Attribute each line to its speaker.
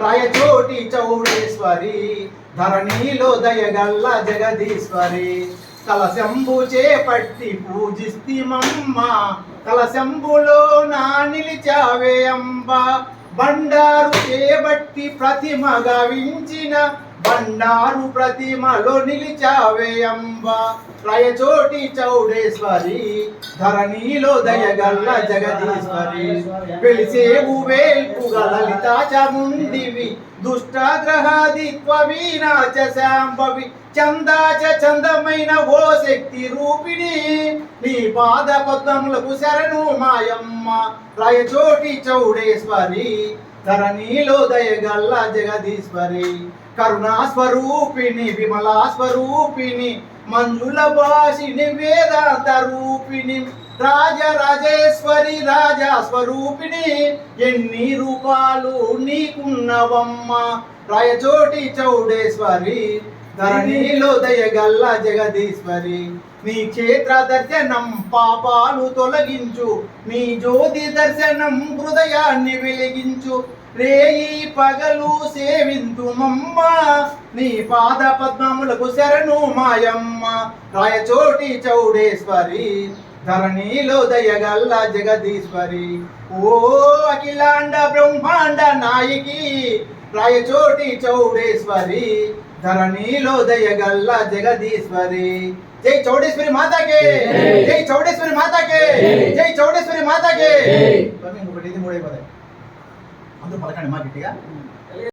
Speaker 1: రాయచోటి చౌడేశ్వరి ధరణిలో దయగల్ల జగదీశ్వరి. కలశంబు చేపట్టి పూజిస్తిమమ్మ కలశంబులో నా నిలిచావే అంబ. బండారు చేపట్టి ప్రతిమ గవించిన బండారు ప్రతిమలో నిలిచావే అంబ. రాయచోటి చౌడేశ్వరి ధరణిలో దయగల్ల జగదీశ్వరి. వెలిసేవు వేల్పు లలితా చాముండివి దుష్టగ్రహాదిత్వ వీణాచ శాంభవి చందాచ చందమైన ఓ శక్తి రూపిణి. నీ పాద పద్మములకు శరణు మాయమ్మ. రాయచోటి చౌడేశ్వరి. ధరణిలో దయగల్ల జగదీశ్వరి. కరుణా స్వరూపిణి విమలా స్వరూపిణి మంజుల భాషిని వేదాంత రూపిణి రాజరాజేశ్వరి రాజా స్వరూపిణి ఎన్ని రూపాలు నీకున్నవమ్మ? రాయచోటి చౌడేశ్వరి ధరణిలో దయగల్ల జగదీశ్వరి. నీ క్షేత్ర దర్శనం పాపాలు తొలగించు నీ జ్యోతి దర్శనం హృదయాన్ని వెలిగించు. రేయి పగలు సేవింతుమమ్మ నీ పాద పద్మములకు శరణు మాయమ్మ. రాయచోటి చౌడేశ్వరి ధరణిలో దయగల్ల జగదీశ్వరి. ఓ అఖిలాండ బ్రహ్మాండ నాయకి రాయచోటి చౌడేశ్వరి ధరణిలో దయగల్ల జగదీశ్వరి. జై చౌడేశ్వరి మాతాకే జై. చౌడేశ్వరి మాతాకే జై. చౌడేశ్వరి మాతాకే. ఇంకొకటి ఇది మూడైపోతాయి. అందరూ పథకాన్ని మార్కెట్గా